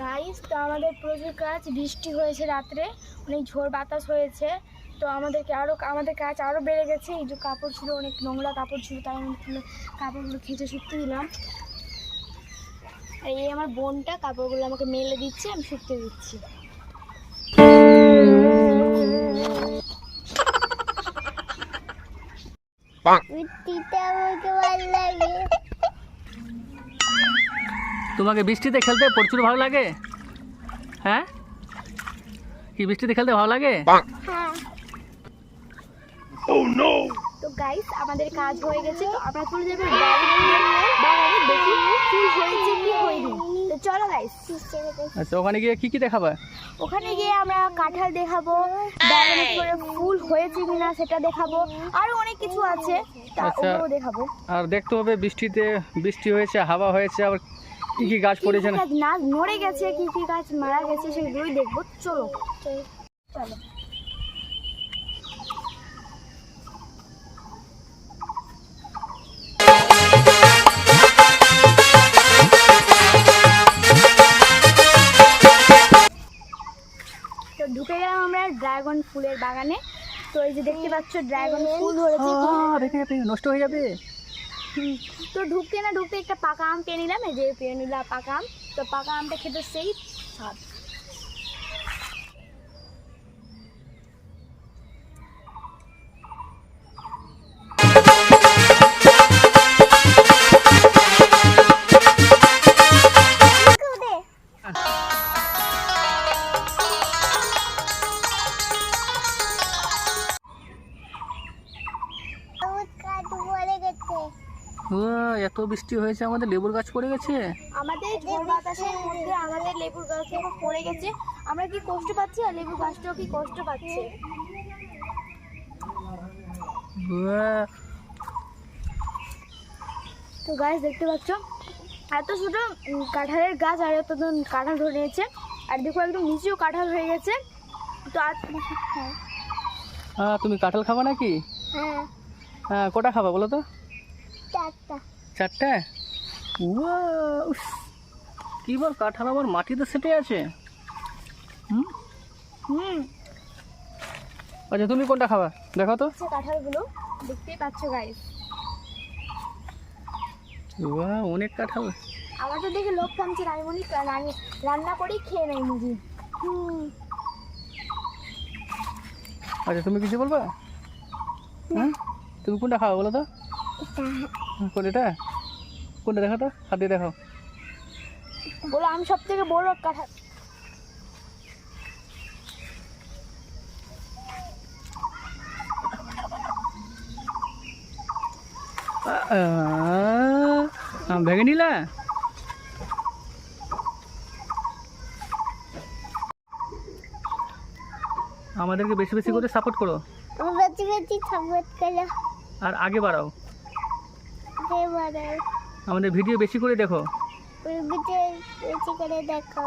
Guys তো আমাদের প্রচুর কাজ বৃষ্টি হয়েছে রাত্রে অনেক ঝোড় বাতাস হয়েছে তো আমাদেরকে আরও আমাদের কাজ আরও বেড়ে গেছে। এই যে কাপড় ছিল অনেক নোংরা কাপড় ছিল তাই আমি কাপড়গুলো খেঁচে শুকতে দিলাম। আর এই আমার বোনটা কাপড়গুলো আমাকে মেলে দিচ্ছে আমি শুকতে দিচ্ছি। আমাকে ভালো লাগে। তোমাকে বৃষ্টিতে খেলতে প্রচুর ভালো লাগে? হ্যাঁ? কি বৃষ্টিতে খেলতে ভালো লাগে? হ্যাঁ তো গাইস আমাদের কাজ হয়ে গেছে তো আমরা চলে যাব দেখি ফুল হয়েছে কি হয়নি তো চলো গাইস আচ্ছা ওখানে গিয়ে কি কি দেখাবা? ওখানে গিয়ে আমরা কাঁঠাল দেখাবো করে ফুল হয়েছে কিনা সেটা দেখাবো আরও অনেক কিছু আছে তা আচ্ছা। ওগুলো দেখাবো। আর দেখতে হবে বৃষ্টিতে বৃষ্টি হয়েছে হাওয়া হয়েছে আবার কি কি গাছ পড়েছে না? গাছ মরে গেছে কি কি গাছ মারা গেছে সেগুলোই দেখব। চলো চলো। তো ঢুকে গেলাম আমরা ড্রাগন ফুলের বাগানে। তো এই যে দেখতে পাচ্ছ ড্রাগন ফুল ধরেছে। নষ্ট হয়ে যাবে। তো ঢুকতে না ঢুকতে একটা পাকা আম পেয়ে নিলাম যে পেয়ে নিলাম পাকা আম। তো পাকা আমটা খেতে সেই স্বাদ। উয়া, এত বৃষ্টি হয়েছে আমাদের লেবুর গাছ পড়ে গেছে। আমাদের ঝড় বাতাসের মধ্যে আমাদের লেবুর গাছটা পড়ে গেছে। আমরা কি কষ্ট পাচ্ছি আর লেবু গাছটাও কি কষ্ট পাচ্ছে? উয়া, তো গাছ দেখতে পাচ্ছ? এত ছোট কাঁঠালের গাছ আর এত কাঁঠাল ধরে নিয়েছে। আর দেখো একদম নিচেও কাঁঠাল হয়ে গেছে। তো আর আহ, তুমি কাঁঠাল খাবা নাকি? হ্যাঁ। হ্যাঁ কটা খাবা বলো তো? চারটা। কি বল কাঁঠাল আবার মাটিতে সেটে আছে? হুম? হুম। আচ্ছা তুমি কোনটা খাবা? দেখো তো। হচ্ছে কাঁঠালগুলো। দেখতেই পাচ্ছ গাইস উয়া, অনেক কাঁঠাল। আমার তো দেখে লোক থামছে মনে রান্না- করেই খেয়ে নেই মুজি হুম। আচ্ছা তুমি কিছু বলবা? হ্যাঁ? তুমি কোনটা খাও বলো তো? হ্যাঁ, কোনটা? কোনটা দেখো তো? হাত দিয়ে দেখো। বলো আমি সব থেকে বড় কাঁঠাল ভেঙে নিলা? আমাদেরকে বেশি বেশি করে সাপোর্ট করো। আমার বেশি বেশি সাপোর্ট করো আর আগে বাড়াও। আমাদের ভিডিও বেশি করে দেখো। ভিডিও বেশি করে দেখো।